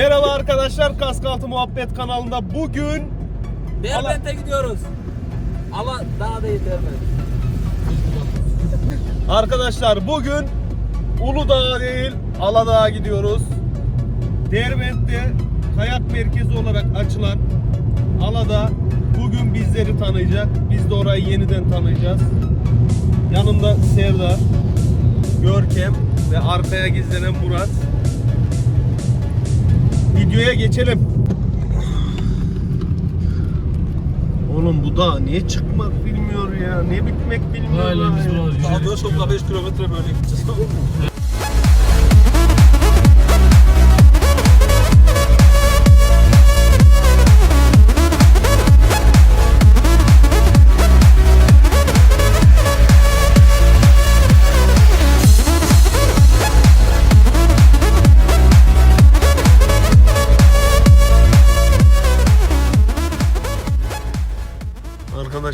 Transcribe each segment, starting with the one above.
Merhaba arkadaşlar Kaskaltı Muhabbet kanalında bugün Derbent'e gidiyoruz. Ama daha değil Derbent. arkadaşlar bugün Uludağ'a değil Aladağ'a gidiyoruz. Derbent'te kayak merkezi olarak açılan Aladağ bugün bizleri tanıyacak. Biz de orayı yeniden tanıyacağız. Yanımda Serdar, Görkem ve arkaya gizlenen Murat. Videoya geçelim. Oğlum bu da niye çıkmak bilmiyor ya, ne bitmek bilmiyor. Ailemiz var. Şokla 5 kilometre böyle gideceğiz.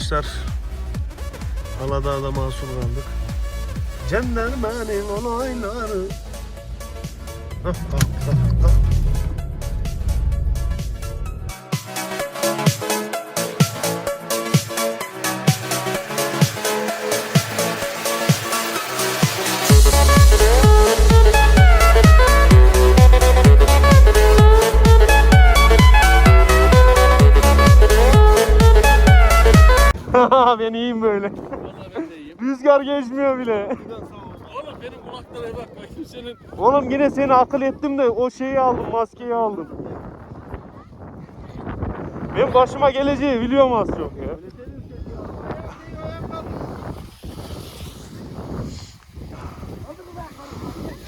Arkadaşlar Aladağ'da mahsur kaldık. Cendermenin olayları. Hah, ah, ah, ah. Oğlum benim kulaklara bak bakayım senin. Oğlum yine seni akıl ettim de o şeyi aldım, maskeyi aldım. Benim başıma geleceği biliyorum az çok ya.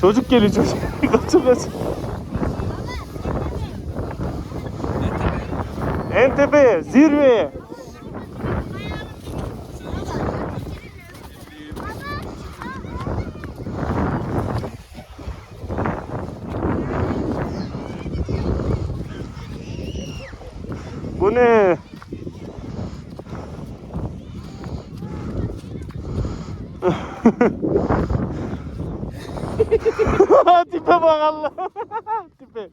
Çocuk geliyor çocuk. kaçın kaçın. En tepeye, zirveye. Bu ne? Tipe bak Allah. Tipe.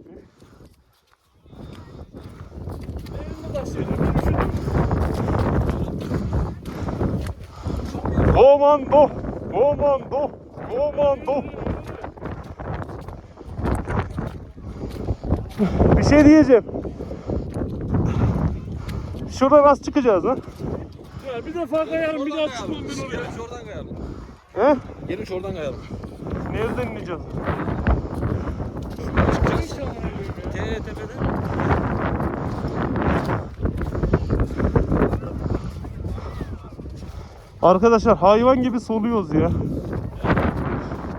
Komando, komando, komando. Bir şey diyeceğim. Şurada rast çıkacağız lan. Ya bir defa kayarım bir daha çıkmam ben oraya. Şuradan kayalım. He? Gelin şuradan kayalım. Nereden ineceğiz? T tepede. Arkadaşlar hayvan gibi soluyoruz ya.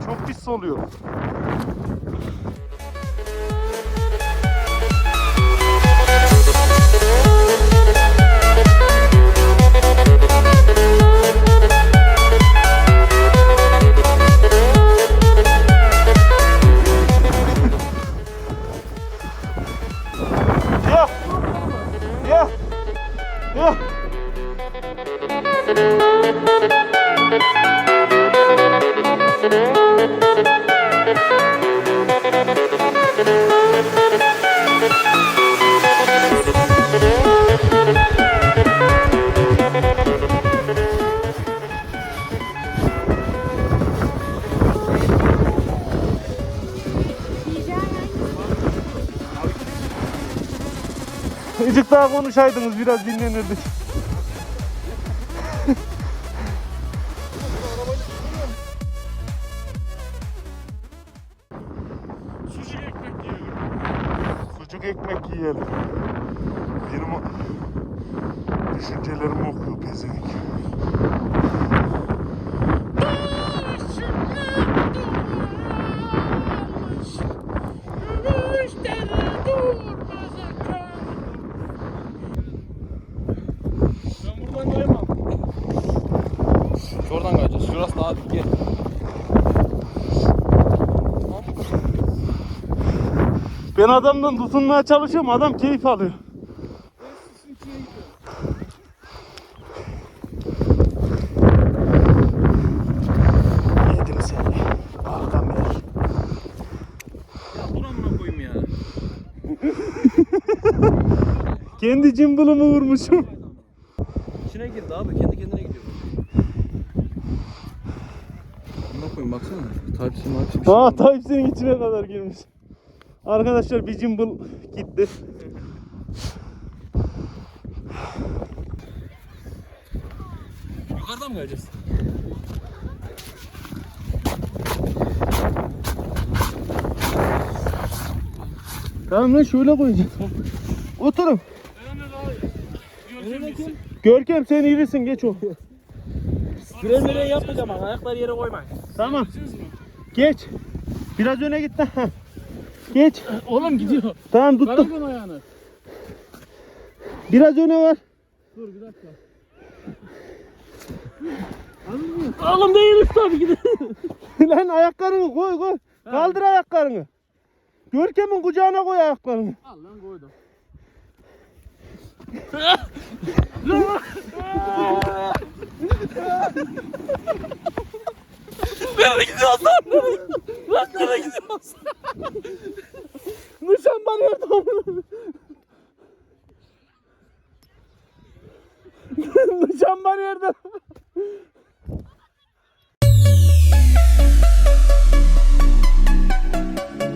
Çok pis soluyor. Azıcık daha konuşaydınız biraz dinlenirdik. Yiyelim. Benim o... düşüncelerimi okuyor pezevenk. Şuradan kayacağız. Şurası daha dik yer. Ben adamdan tutunmaya çalışıyorum adam keyif alıyor. Yedim seni. Arkam yer. Ya buna mı koyayım ya? Kendi cimbılımı vurmuşum. İçine girdi abi kendi kendine gidiyor. Buna koyayım baksana. Type-C Type-C bir şey. Aa Type-C'nin içine kadar girmiş. Arkadaşlar bir cimbıl gitti. Yukarıdan mı geleceğiz? Tamam lan şöyle koyacağım. Oturun. Görkem sen irisin geç o. Fren miren yapmayacağım ama ayakları yere koymayın. Tamam geç. Biraz öne git lan. Geç. Oğlum gidiyor. Tamam tuttum. Bırakın ayağını. Biraz öne var. Dur bir dakika. Oğlum değil tabii gidiyor. lan ayaklarını koy koy. Kaldır ayaklarını. Görkem'in kucağına koy ayaklarını. Al lan koydum. Nereye gidiyorsun lan? Nereye gidiyorsun? Nişan bariyerde amına. Nişan bariyerde. Al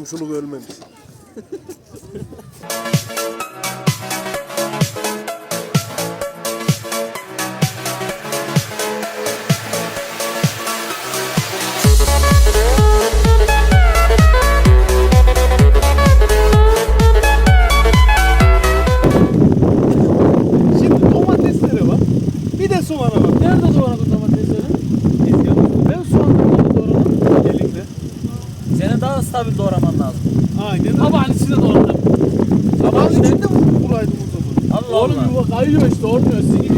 Komşuluk ölmemiş. Şimdi domatesleri var. Bir de soğanı var. Nerede doğradın domatesleri? Ben soğanları doğradım. Elinde. Senin daha stabil doğraman lazım. Aynen öyle. Tabağın içine doğradım. Tabağın içinde mi kuraydım o zaman? Allah Oğlum Allah. yuva kayıyor işte olmuyor. Sizin gibi.